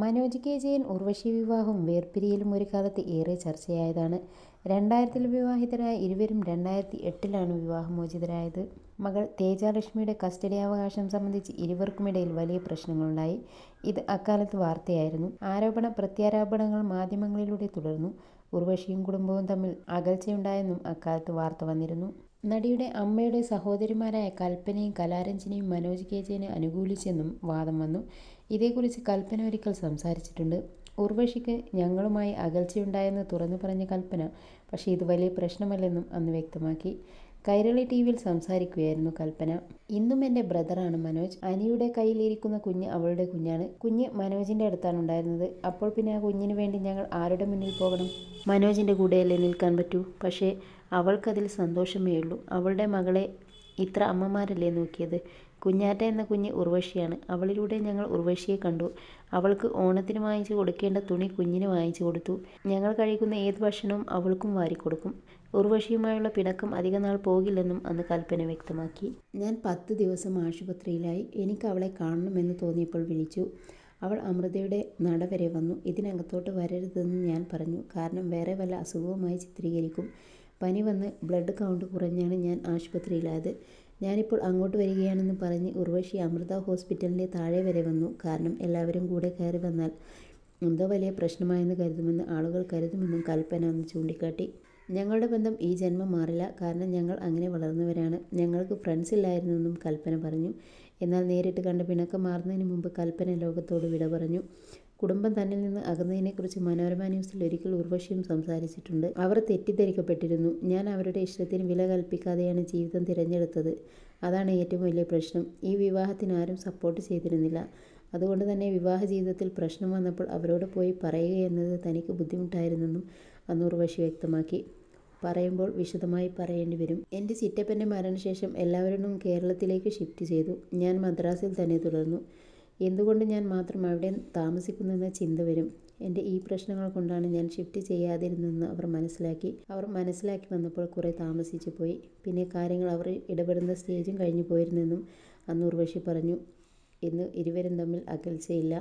Manoj K Jayan Urvashi വിവാഹവും വേർപിരിയലും ഒരു കാലത്ത് ഏറെ ചർച്ചയായതാണ്. രണ്ടായിരത്തിൽ വിവാഹിതരായ ഇരുവരും രണ്ടായിരത്തി എട്ടിലാണ് വിവാഹമോചിതരായത്. മകൾ തേജാലക്ഷ്മിയുടെ കസ്റ്റഡി അവകാശം സംബന്ധിച്ച് ഇരുവർക്കുമിടയിൽ വലിയ പ്രശ്നങ്ങളുണ്ടായി. ഇത് അക്കാലത്ത് വാർത്തയായിരുന്നു. ആരോപണ പ്രത്യാരോപണങ്ങൾ മാധ്യമങ്ങളിലൂടെ തുടർന്നു. ഉർവശിയും കുടുംബവും തമ്മിൽ അകൽച്ചയുണ്ടായെന്നും അക്കാലത്ത് വാർത്ത വന്നിരുന്നു. നടിയുടെ അമ്മയുടെ സഹോദരിമാരായ കൽപ്പനയും കലാരഞ്ജനയും മനോജ് കെ ജെനെ അനുകൂലിച്ചെന്നും വാദം വന്നു. ഇതേക്കുറിച്ച് കൽപ്പന ഒരിക്കൽ സംസാരിച്ചിട്ടുണ്ട്. ഉർവശിക്ക് ഞങ്ങളുമായി അകൽച്ചയുണ്ടായെന്ന് തുറന്നു പറഞ്ഞ കൽപ്പന പക്ഷേ ഇത് വലിയ പ്രശ്നമല്ലെന്നും അന്ന് വ്യക്തമാക്കി. കൈരളി ടി വിയിൽ സംസാരിക്കുകയായിരുന്നു കൽപ്പന. ഇന്നും എന്റെ ബ്രദറാണ് മനോജ്. അനിയുടെ കയ്യിലിരിക്കുന്ന കുഞ്ഞ് അവളുടെ കുഞ്ഞാണ്. കുഞ്ഞ് മനോജിന്റെ അടുത്താണ് ഉണ്ടായിരുന്നത്. അപ്പോൾ പിന്നെ ആ കുഞ്ഞിന് വേണ്ടി ഞങ്ങൾ ആരുടെ മുന്നിൽ പോകണം. മനോജിന്റെ കൂടെയല്ലേ നിൽക്കാൻ പറ്റൂ. പക്ഷേ അവൾക്കതിൽ സന്തോഷമേ ഉള്ളൂ അവളുടെ മകളെ ഇത്ര അമ്മമാരല്ലേ നോക്കിയത്. കുഞ്ഞാറ്റ എന്ന കുഞ്ഞ് ഉർവശിയാണ്. അവളിലൂടെ ഞങ്ങൾ ഉർവശിയെ കണ്ടു. അവൾക്ക് ഓണത്തിന് വാങ്ങിച്ചു കൊടുക്കേണ്ട തുണി കുഞ്ഞിന് വാങ്ങിച്ചു കൊടുത്തു. ഞങ്ങൾ കഴിക്കുന്ന ഏത് ഭക്ഷണവും അവൾക്കും വാരിക്കൊടുക്കും. ഉർവശിയുമായുള്ള പിണക്കം അധികനാൾ പോകില്ലെന്നും അന്ന് കൽപ്പന വ്യക്തമാക്കി. ഞാൻ പത്ത് ദിവസം ആശുപത്രിയിലായി. എനിക്ക് അവളെ കാണണമെന്ന് തോന്നിയപ്പോൾ വിളിച്ചു. അവൾ അമൃതയുടെ നട വരെ വന്നു. ഇതിനകത്തോട്ട് വരരുതെന്ന് ഞാൻ പറഞ്ഞു. കാരണം വേറെ വല്ല അസുഖവുമായി ചിത്രീകരിക്കും. പനി വന്ന് ബ്ലഡ് കൗണ്ട് കുറഞ്ഞാണ് ഞാൻ ആശുപത്രിയിലായത്. ഞാനിപ്പോൾ അങ്ങോട്ട് വരികയാണെന്ന് പറഞ്ഞ് ഉർവശി അമൃത ഹോസ്പിറ്റലിന്റെ താഴെ വരെ വന്നു. കാരണം എല്ലാവരും കൂടെ കയറി വന്നാൽ എന്തോ വലിയ പ്രശ്നമായെന്ന് കരുതുമെന്ന് ആളുകൾ കരുതുമെന്നും കൽപ്പന അന്ന് ചൂണ്ടിക്കാട്ടി. ഞങ്ങളുടെ ബന്ധം ഈ ജന്മം മാറില്ല. കാരണം ഞങ്ങൾ അങ്ങനെ വളർന്നവരാണ്. ഞങ്ങൾക്ക് ഫ്രണ്ട്സ് ഇല്ലായിരുന്നെന്നും കൽപ്പന പറഞ്ഞു. എന്നാൽ നേരിട്ട് കണ്ട് പിണക്കം മാറുന്നതിന് മുമ്പ് കൽപ്പന ലോകത്തോട് വിട പറഞ്ഞു. കുടുംബം തന്നിൽ നിന്ന് അകന്നതിനെക്കുറിച്ച് മനോരമ ന്യൂസിൽ ഒരിക്കൽ ഉർവശിയും സംസാരിച്ചിട്ടുണ്ട്. അവർ തെറ്റിദ്ധരിക്കപ്പെട്ടിരുന്നു. ഞാൻ അവരുടെ ഇഷ്ടത്തിന് വില കൽപ്പിക്കാതെയാണ് ജീവിതം തിരഞ്ഞെടുത്തത്. അതാണ് ഏറ്റവും വലിയ പ്രശ്നം. ഈ വിവാഹത്തിന് ആരും സപ്പോർട്ട് ചെയ്തിരുന്നില്ല. അതുകൊണ്ട് തന്നെ വിവാഹ ജീവിതത്തിൽ പ്രശ്നം വന്നപ്പോൾ അവരോട് പോയി പറയുകയെന്നത് തനിക്ക് ബുദ്ധിമുട്ടായിരുന്നെന്നും അന്ന് വ്യക്തമാക്കി. പറയുമ്പോൾ വിശദമായി പറയേണ്ടി വരും. എന്റെ ചിറ്റപ്പന്റെ മരണശേഷം എല്ലാവരും കേരളത്തിലേക്ക് ഷിഫ്റ്റ് ചെയ്തു. ഞാൻ മദ്രാസിൽ തന്നെ തുടർന്നു. എന്തുകൊണ്ട് ഞാൻ മാത്രം അവിടെ താമസിക്കുന്നെന്ന ചിന്ത വരും. എന്റെ ഈ പ്രശ്നങ്ങൾ കൊണ്ടാണ് ഞാൻ ഷിഫ്റ്റ് ചെയ്യാതിരുന്നതെന്ന് അവർ മനസ്സിലാക്കി. അവർ മനസ്സിലാക്കി വന്നപ്പോൾ കുറേ താമസിച്ചു പോയി. പിന്നെ കാര്യങ്ങൾ അവർ ഇടപെടുന്ന സ്റ്റേജും കഴിഞ്ഞു പോയിരുന്നെന്നും അന്ന് ഉർവശി പറഞ്ഞു. ഇന്ന് ഇരുവരും തമ്മിൽ അകൽച്ചയില്ല.